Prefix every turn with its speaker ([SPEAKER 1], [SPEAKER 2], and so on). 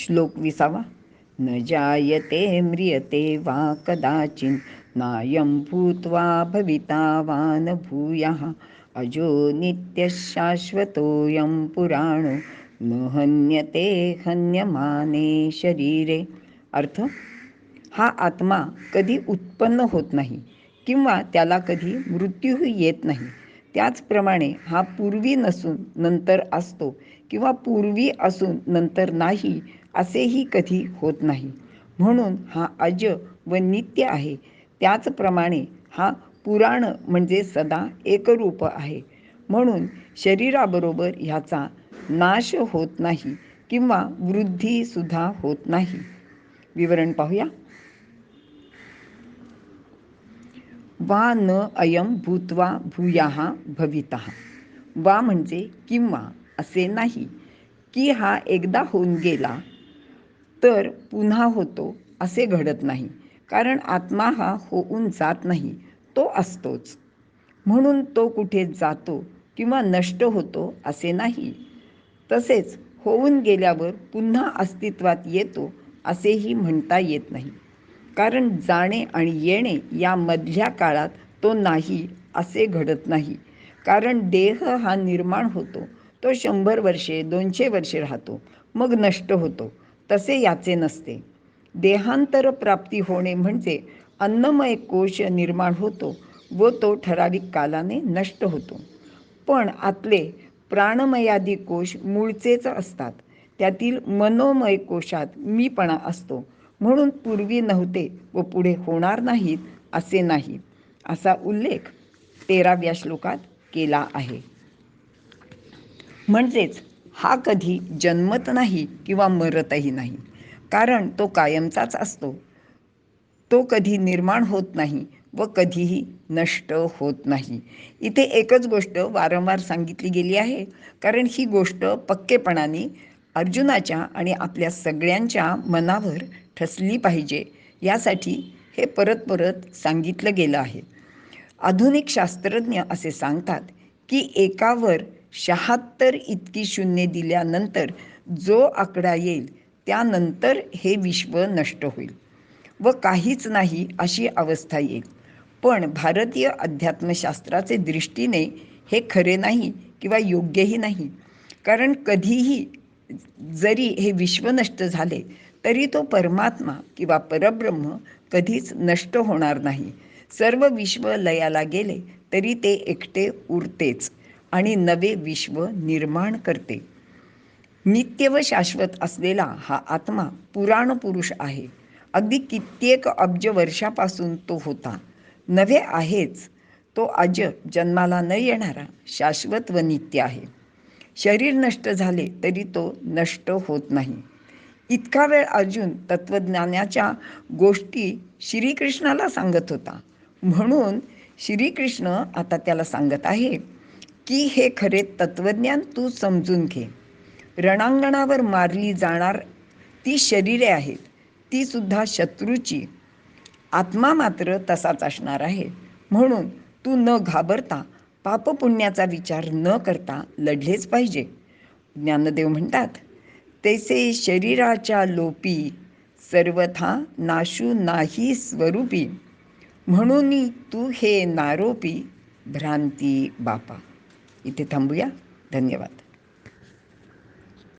[SPEAKER 1] श्लोक विसावा. न जायते म्रियते वा कदाचिन नायं भूत्वा भविता वा न भूयः। अजो नित्यशाश्वतोऽयं पुराणो न हन्यते हन्यमाने शरीरे। अर्थ हा आत्मा कधी उत्पन्न होत नाही किंवा त्याला कधी मृत्यूही येत नाही. त्याचप्रमाणे हा पूर्वी नसून नंतर असतो किंवा पूर्वी असून नंतर नाही असेही कधी होत नाही. म्हणून हा अज व नित्य आहे. त्याचप्रमाणे हा पुराण म्हणजे सदा एकरूप आहे. म्हणून शरीराबरोबर ह्याचा नाश होत नाही किंवा वृद्धीसुद्धा होत नाही. विवरण पाहूया. वा न अयम भूत्वा भूया भविता. वा म्हणजे किंवा असे नाही. की हा एकदा होऊन गेला तर पुन्हा होतो असे घडत नाही. कारण आत्मा हा होऊन जात नाही तो असतोच. म्हणून तो कुठे जातो किंवा नष्ट होतो असे नाही. तसेच होऊन गेल्यावर पुन्हा अस्तित्वात येतो असेही म्हणता येत नाही. कारण जाणे आणि येणे या मधल्या काळात तो नाही असे घडत नाही. कारण देह हा निर्माण होतो तो शंभर वर्षे दोनशे वर्षे राहतो मग नष्ट होतो. तसे याचे नसते. देहांतर प्राप्ती होणे म्हणजे अन्नमय कोश निर्माण होतो व तो ठराविक कालाने नष्ट होतो. पण आतले प्राणमयादी कोश मूळचेच असतात. त्यातील मनोमय कोशात मीपणा असतो. म्हणून पूर्वी नव्हते व पुढे होणार नाहीत असे नाही. असा उल्लेख तेराव्या श्लोकात केला आहे. म्हणजेच हा कधी जन्मत नाही किंवा मरतही नाही. कारण तो कायमचाच असतो. तो कधी निर्माण होत नाही व कधीही नष्ट होत नाही. इथे एकच गोष्ट वारंवार सांगितली गेली आहे. कारण ही गोष्ट पक्केपणाने अर्जुनाच्या आणि आपल्या सगळ्यांच्या मनावर ठसली पाहिजे. यासाठी हे परत परत सांगितलं गेलं आहे. आधुनिक शास्त्रज्ञ असे सांगतात की एकावर शहात्तर इतकी शून्य दिल्यानंतर जो आकडा येईल त्यानंतर हे विश्व नष्ट होईल व काहीच नाही अशी अवस्था येईल. पण भारतीय अध्यात्मशास्त्राचे दृष्टीने हे खरे नाही किंवा योग्यही नाही. कारण कधीही जरी हे विश्व नष्ट झाले तरी तो परमात्मा किंवा परब्रह्म कधीच नष्ट होणार नाही. सर्व विश्व लयाला गेले तरी ते एकटे उरतेच. आणि नवे विश्व निर्माण करते. नित्य व शाश्वत असलेला हा आत्मा पुराण पुरुष आहे. अगदी कित्येक अब्ज वर्षापासून तो होता. नवे आहेच तो अज जन्माला न येणारा शाश्वत व नित्य आहे. शरीर नष्ट झाले तरी तो नष्ट होत नाही. इतका वेळ अर्जुन तत्त्वज्ञानाच्या गोष्टी श्रीकृष्णाला सांगत होता. म्हणून श्रीकृष्ण आता त्याला सांगत आहे की हे खरे तत्त्वज्ञान तू समजून घे. रणांगणावर मारली जाणार ती शरीरे आहेत ती सुद्धा शत्रूची. आत्मा मात्र तसाच असणार आहे. म्हणून तू न घाबरता पापपुण्याचा विचार न करता लढलेच पाहिजे. ज्ञानदेव म्हणतात तैसे शरीराच्या लोपी सर्वथा नाशू नाही स्वरूपी. म्हणून तू हे नारोपी भ्रांती बापा. इथे थांबूया. धन्यवाद.